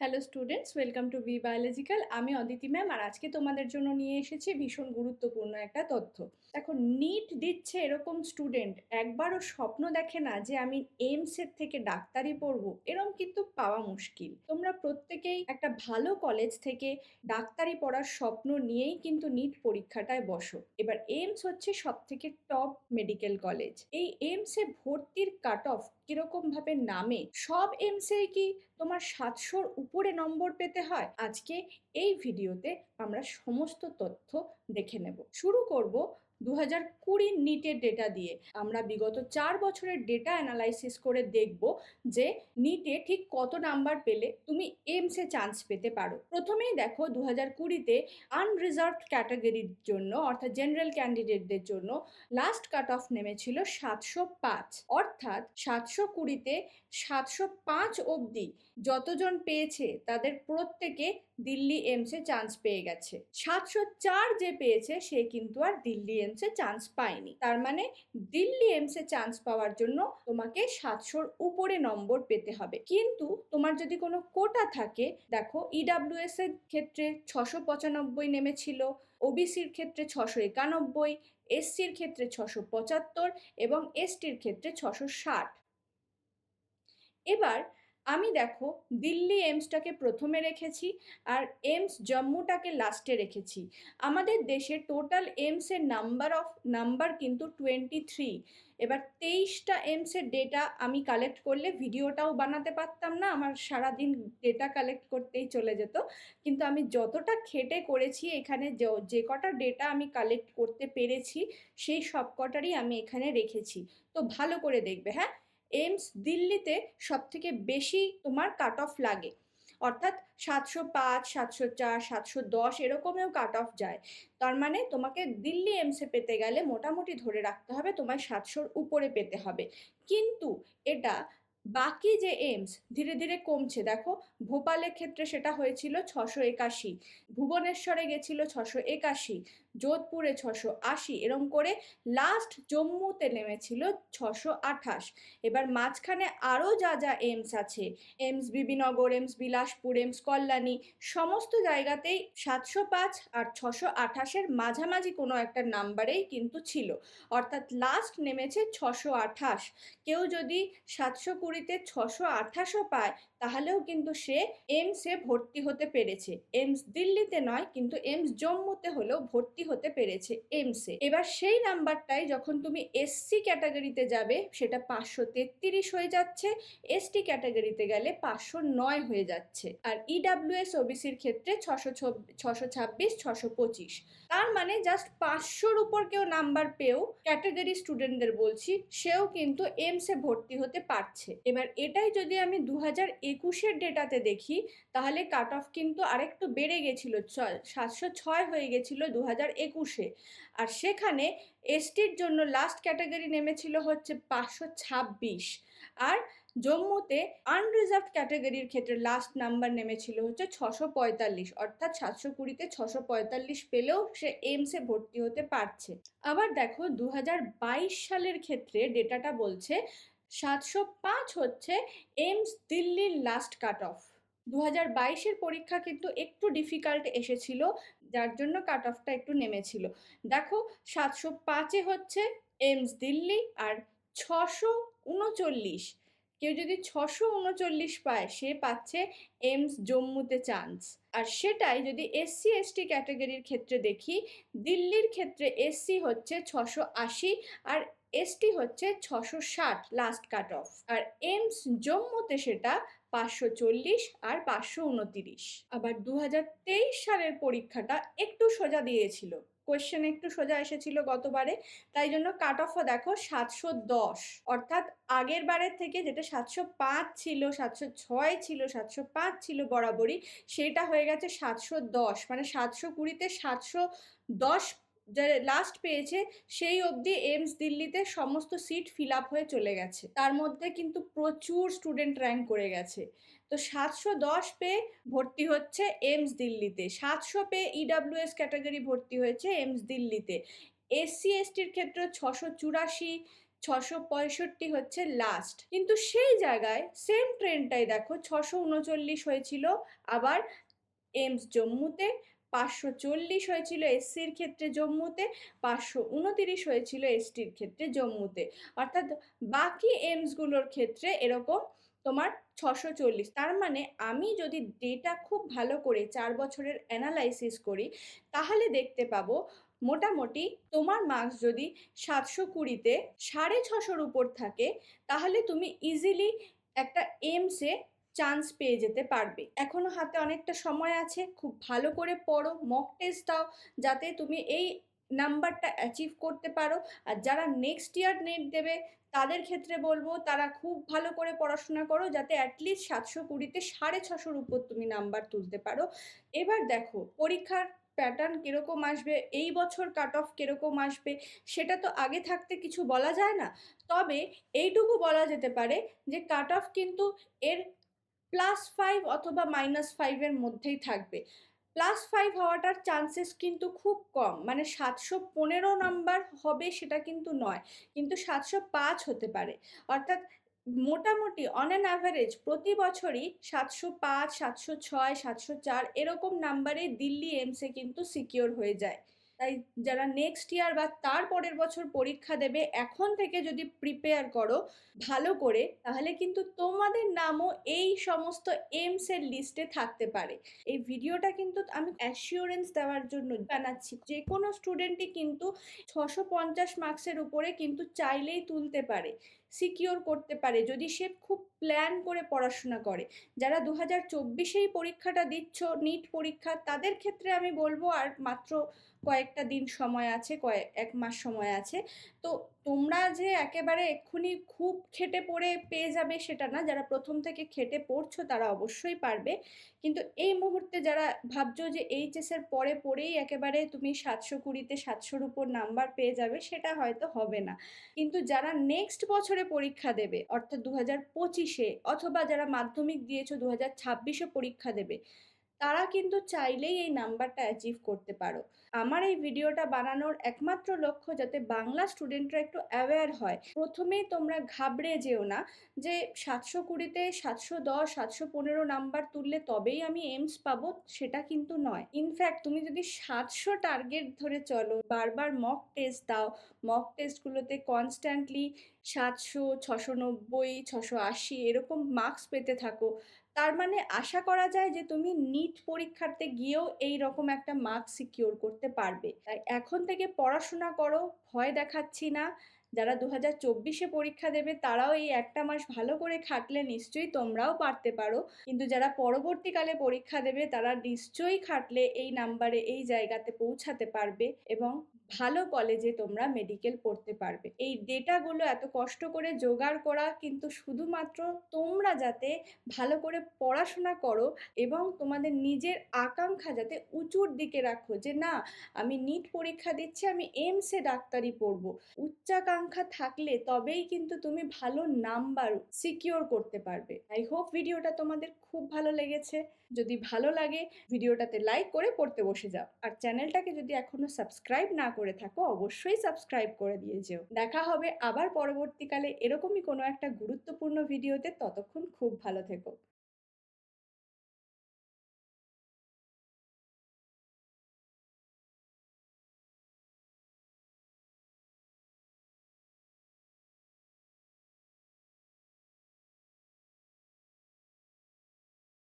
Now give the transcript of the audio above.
Hello students welcome to B biological আমি Aditi ma'am আর আজকে তোমাদের জন্য নিয়ে এসেছি ভীষণ গুরুত্বপূর্ণ একটা তথ্য। দেখো নিট দিচ্ছে এরকম স্টুডেন্ট একবারও স্বপ্ন দেখে না যে আমি এইমসের থেকে ডাক্তারি পড়ব এরকম কিন্তু পাওয়া মুশকিল। তোমরা প্রত্যেকেই একটা ভালো কলেজ থেকে ডাক্তারি পড়ার স্বপ্ন নিয়েই কিন্তু নিট পরীক্ষাটায় বসো। এবার এইমস হচ্ছে সব থেকে টপ মেডিকেল কলেজ এই এইমসে ভর্তির কাট অফ কীরকম ভাবে নামে, সব এমসে কি তোমার সাতশোর উপরে নম্বর পেতে হয়? আজকে এই ভিডিওতে আমরা সমস্ত তথ্য দেখে নেব। শুরু করব দু হাজার কুড়ির নিটের ডেটা দিয়ে আমরা বিগত চার বছরের ডেটা অ্যানালাইসিস করে দেখব যে নিটে ঠিক কত নাম্বার পেলে তুমি এমসে চান্স পেতে পারো। প্রথমেই দেখো দু হাজার কুড়িতে আনরিজার্ভড ক্যাটাগরির জন্য, অর্থাৎ জেনারেল ক্যান্ডিডেটদের জন্য লাস্ট কাট অফ নেমেছিল সাতশো পাঁচ। অর্থাৎ সাতশো কুড়িতে সাতশো পাঁচ অবধি যতজন পেয়েছে তাদের প্রত্যেকে দিল্লি এমসে চান্স পেয়ে গেছে। সাতশো চার যে পেয়েছে, সে কিন্তু আর দিল্লি এমসে চান্স পায়নি। তার মানে দিল্লি এমসে চান্স পাওয়ার জন্য তোমাকে সাতশোর উপরে নম্বর পেতে হবে। কিন্তু তোমার যদি কোনো কোটা থাকে, দেখো ইডাব্লিউএস এর ক্ষেত্রে ছশো পঁচানব্বই নেমেছিল ওবিসির ক্ষেত্রে ছশো একানব্বই এসসির ক্ষেত্রে ছশো পঁচাত্তর এবং এসটির ক্ষেত্রে ছশো ষাট। এবার আমি দেখো, দিল্লি এমসটাকে প্রথমে রেখেছি আর এমস জম্মুটাকে লাস্টে রেখেছি। আমাদের দেশে টোটাল এমসের নাম্বার অফ নাম্বার কিন্তু টোয়েন্টি থ্রি এবার তেইশটা এমসের ডেটা আমি কালেক্ট করলে ভিডিওটাও বানাতে পারতাম না, আমার সারাদিন ডেটা কালেক্ট করতেই চলে যেত। কিন্তু আমি যতটা খেটে করেছি এখানে যে কটা ডেটা আমি কালেক্ট করতে পেরেছি, সেই সব কটারই আমি এখানে রেখেছি। তো ভালো করে দেখবে হ্যাঁ? এইমস দিল্লিতে সব থেকে বেশি তোমার কাট অফ লাগে। অর্থাৎ সাতশো পাঁচ, সাতশো চার, সাতশো দশ এরকমেও কাট অফ যায়। তার মানে তোমাকে দিল্লি এমসে পেতে গেলে মোটামুটি ধরে রাখতে হবে তোমায় সাতশোর উপরে পেতে হবে। কিন্তু এটা বাকি যে এইমস ধীরে ধীরে কমছে। দেখো ভোপালের ক্ষেত্রে সেটা হয়েছিল ছশো একাশি, ভুবনেশ্বরে গেছিল ছশো একাশি যোধপুরে ছশো আশি। এরম করে লাস্ট জম্মুতে নেমেছিল ছশো আঠাশ। এবার মাঝখানে আরও যা যা এমস আছে AIIMS Bibinagar AIIMS Bilaspur AIIMS Kalyani, সমস্ত জায়গাতেই সাতশো পাঁচ আর ছশো আঠাশের মাঝামাঝি কোনো একটা নাম্বারেই কিন্তু ছিল। অর্থাৎ লাস্ট নেমেছে ছশো আঠাশ। কেউ যদি সাতশো কুড়িতে ছশো আঠাশও পায় তাহলেও কিন্তু সে এমসে ভর্তি হতে পেরেছে। এমস দিল্লিতে নয়, কিন্তু এমস জম্মুতে হলেও ভর্তি হতে পেরেছে এমসে এবার সেই নাম্বারটাই যখন তুমি এসসি ক্যাটাগরিতে যাবে, সেটা পাঁচশো তেত্রিশ হয়ে যাচ্ছে এসটি ক্যাটাগরিতে গেলে পাঁচশো নয় হয়ে যাচ্ছে। আর ইডাব্লিউএস ওবিসির ক্ষেত্রে ছশো ছশো ছাব্বিশ, ছশো পঁচিশ। তার মানে জাস্ট পাঁচশোর উপর কেউ নাম্বার পেয়েও ক্যাটাগরি স্টুডেন্টদের বলছি, সেও কিন্তু এমসে ভর্তি হতে পারছে। এবার এটাই যদি আমি দু হাজার একুশের ডেটাতে দেখি, তাহলে কাট অফ কিন্তু আরেকটু বেড়ে গেছিল সাতশো ছয় হয়ে গেছিল দু হাজার একুশে। আর সেখানে এসটির জন্য লাস্ট ক্যাটাগরি নেমেছিল হচ্ছে পাঁচশো ছাব্বিশ। আর জম্মুতে আনরিজার্ভ ক্যাটাগরির ক্ষেত্রে লাস্ট নাম্বার নেমেছিল হচ্ছে ছশো পঁয়তাল্লিশ, অর্থাৎ সাতশো কুড়িতে ছশো পঁয়তাল্লিশ পেলেও সে এইমসে ভর্তি হতে পারছে। আবার দেখো দু হাজার বাইশ সালের ক্ষেত্রে ডেটাটা বলছে সাতশো পাঁচ হচ্ছে এইমস দিল্লির লাস্ট কাট অফ দু হাজার বাইশের পরীক্ষা কিন্তু একটু ডিফিকাল্ট এসেছিল, যার জন্য কাট অফটা একটু নেমেছিল। দেখো, সাতশো পাঁচে হচ্ছে এইমস দিল্লি আর ছশো উনচল্লিশ। কেউ যদি ছশো উনচল্লিশ পায়, সে পাচ্ছে এমস জম্মুতে চান্স আর সেটাই যদি এসসি এসটি ক্যাটাগরির ক্ষেত্রে দেখি, দিল্লির ক্ষেত্রে এসসি হচ্ছে ছশো আশি আর এসটি হচ্ছে ছশো ষাট লাস্ট কাট অফ আর এমস জম্মুতে সেটা পাঁচশো চল্লিশ আর পাঁচশো উনতিরিশ। আবার দু হাজার তেইশ সালের পরীক্ষাটা একটু সোজা দিয়েছিল। কোয়েশ্চেন একটু সোজা এসেছিল গতবারে। তাই জন্য কাট অফও দেখো সাতশো দশ। অর্থাৎ আগের বারের থেকে যেটা সাতশো পাঁচ ছিল, সাতশো ছয় ছিল, সাতশো পাঁচ ছিল বরাবরই, সেটা হয়ে গেছে সাতশো দশ। মানে সাতশো কুড়িতে সাতশো দশ যে লাস্ট পেয়েছে, সেই অবধি এমস দিল্লিতে সমস্ত সিট ফিল আপ হয়ে চলে গেছে। তার মধ্যে কিন্তু প্রচুর স্টুডেন্ট র্যাঙ্ক করে গেছে। তো সাতশো দশ পেয়ে ভর্তি হচ্ছে এমস দিল্লিতে। সাতশো পেয়ে ইডাব্লিউএস ক্যাটাগরি ভর্তি হয়েছে এমস দিল্লিতে। এসসি এসটির ক্ষেত্রে ছশো চুরাশি, ছশো পঁয়ষট্টি হচ্ছে লাস্ট কিন্তু সেই জায়গায় সেম ট্রেনটাই দেখো, ছশো উনচল্লিশ হয়েছিল আবার এমস জম্মুতে পাঁচশো চল্লিশ হয়েছিল এসসির ক্ষেত্রে জম্মুতে, পাঁচশো উনতিরিশ হয়েছিল এসটির ক্ষেত্রে জম্মুতে। অর্থাৎ বাকি এমসগুলোর ক্ষেত্রে এরকম তোমার ছশো চল্লিশ। তার মানে আমি যদি ডেটা খুব ভালো করে চার বছরের অ্যানালাইসিস করি, তাহলে দেখতে পাবো মোটামুটি তোমার মার্কস যদি সাতশো কুড়িতে সাড়ে ছশোর উপর থাকে, তাহলে তুমি ইজিলি একটা এমসে চান্স পেয়ে যেতে পারবে। এখনও হাতে অনেকটা সময় আছে, খুব ভালো করে পড়ো মক টেস্ট দাও, যাতে তুমি এই নাম্বারটা অ্যাচিভ করতে পারো। আর যারা নেক্সট ইয়ার নেট দেবে, তাদের ক্ষেত্রে বলব, তারা খুব ভালো করে পড়াশোনা করো, যাতে অ্যাটলিস্ট সাতশো কুড়িতে সাড়ে ছশোর উপর তুমি নাম্বার তুলতে পারো। এবার দেখো, পরীক্ষার প্যাটার্ন কীরকম আসবে, এই বছর কাট অফ কীরকম আসবে, সেটা তো আগে থাকতে কিছু বলা যায় না। তবে এইটুকু বলা যেতে পারে যে কাট অফ কিন্তু এর প্লাস ফাইভ অথবা মাইনাস ফাইভের মধ্যেই থাকবে। প্লাস ফাইভ হওয়াটার চান্সেস কিন্তু খুব কম। মানে সাতশো পনেরো নাম্বার হবে সেটা কিন্তু নয়, কিন্তু সাতশো পাঁচ হতে পারে। অর্থাৎ মোটামুটি অন অ্যান অ্যাভারেজ প্রতি বছরই সাতশো পাঁচ, সাতশো ছয়, সাতশো চার এরকম নাম্বারে দিল্লি এমসে কিন্তু সিকিওর হয়ে যায়। তাই যারা নেক্সট ইয়ার বা তার পরের বছর পরীক্ষা দেবে, এখন থেকে যদি প্রিপেয়ার করো ভালো করে, তাহলে কিন্তু তোমাদের নামও এই সমস্ত এমসের লিস্টে থাকতে পারে। এই ভিডিওটা কিন্তু আমি অ্যাসিওরেন্স দেওয়ার জন্য বানাচ্ছি। যে কোনো স্টুডেন্টই কিন্তু ছশো পঞ্চাশ মার্কসের উপরে কিন্তু চাইলেই তুলতে পারে। সিকিওর করতে পারে, যদি সে খুব প্ল্যান করে পড়াশোনা করে। যারা দু হাজার চব্বিশেই পরীক্ষাটা দিচ্ছ নিট পরীক্ষা, তাদের ক্ষেত্রে আমি বলব আর মাত্র কয়েকটা দিন সময় আছে, কয়েক, এক মাস সময় আছে। তো তোমরা যে একেবারে এক্ষুনি খুব খেটে পড়ে পেয়ে যাবে সেটা না, যারা প্রথম থেকে খেটে পড়ছো তারা অবশ্যই পারবে। কিন্তু এই মুহূর্তে যারা ভাবছ যে এইচএসের পরে পড়েই একেবারে তুমি সাতশো কুড়িতে সাতশোর উপর নাম্বার পেয়ে যাবে, সেটা হয়তো হবে না। কিন্তু যারা নেক্সট বছরে পরীক্ষা দেবে, অর্থাৎ দু হাজার পঁচিশে, অথবা যারা মাধ্যমিক দিয়েছ দু হাজার ছাব্বিশে পরীক্ষা দেবে তারা কিন্তু চাইলেই এই নাম্বারটা অ্যাচিভ করতে পারো। আমার এই ভিডিওটা বানানোর একমাত্র লক্ষ্য যাতে বাংলা স্টুডেন্টরা একটু অ্যাওয়্যার হয়। প্রথমেই তোমরা ঘাবড়ে যেও না যে সাতশো কুড়িতে সাতশো দশ, সাতশো পনেরো নাম্বার তুললে তবেই আমি এমস পাবো, সেটা কিন্তু নয়। ইনফ্যাক্ট তুমি যদি সাতশো টার্গেট ধরে চলো, বারবার মক টেস্ট দাও মক টেস্টগুলোতে কনস্ট্যান্টলি সাতশো, ছশো নব্বই, ছশো আশি এরকম মার্কস পেতে থাকো তার মানে আশা করা যায় যে তুমি নিট পরীক্ষাতে গিয়েও এই রকম একটা মার্কস সিকিওর করতে পারবে। তাই এখন থেকে পড়াশোনা করো, ভয় দেখাচ্ছি না। যারা দু হাজার চব্বিশে পরীক্ষা দেবে, তারাও এই একটা মাস ভালো করে খাটলে নিশ্চয়ই তোমরাও পারতে পারো। কিন্তু যারা পরবর্তীকালে পরীক্ষা দেবে, তারা নিশ্চয়ই খাটলে এই নাম্বারে এই জায়গাতে পৌঁছাতে পারবে এবং ভালো কলেজে তোমরা মেডিকেল পড়তে পারবে। এই ডেটাগুলো এত কষ্ট করে জোগাড় করা কিন্তু শুধুমাত্র তোমরা যাতে ভালো করে পড়াশোনা করো এবং তোমাদের নিজের আকাঙ্ক্ষা যাতে উঁচুর দিকে রাখো যে, না, আমি নিট পরীক্ষা দিচ্ছি, আমি এমসে ডাক্তারি পড়ব। উচ্চাকাঙ্ক্ষা থাকলে তবেই কিন্তু তুমি ভালো নাম্বার সিকিওর করতে পারবে। আই হোপ ভিডিওটা তোমাদের খুব ভালো লেগেছে। যদি ভালো লাগে ভিডিওটাতে লাইক করে পড়তে বসে যাও। আর চ্যানেলটাকে যদি এখনও সাবস্ক্রাইব না করে থাকো, অবশ্যই সাবস্ক্রাইব করে দিয়ে যেও। দেখা হবে আবার পরবর্তীকালে এরকমই কোনো একটা গুরুত্বপূর্ণ ভিডিওতে ততক্ষণ খুব ভালো থেকো।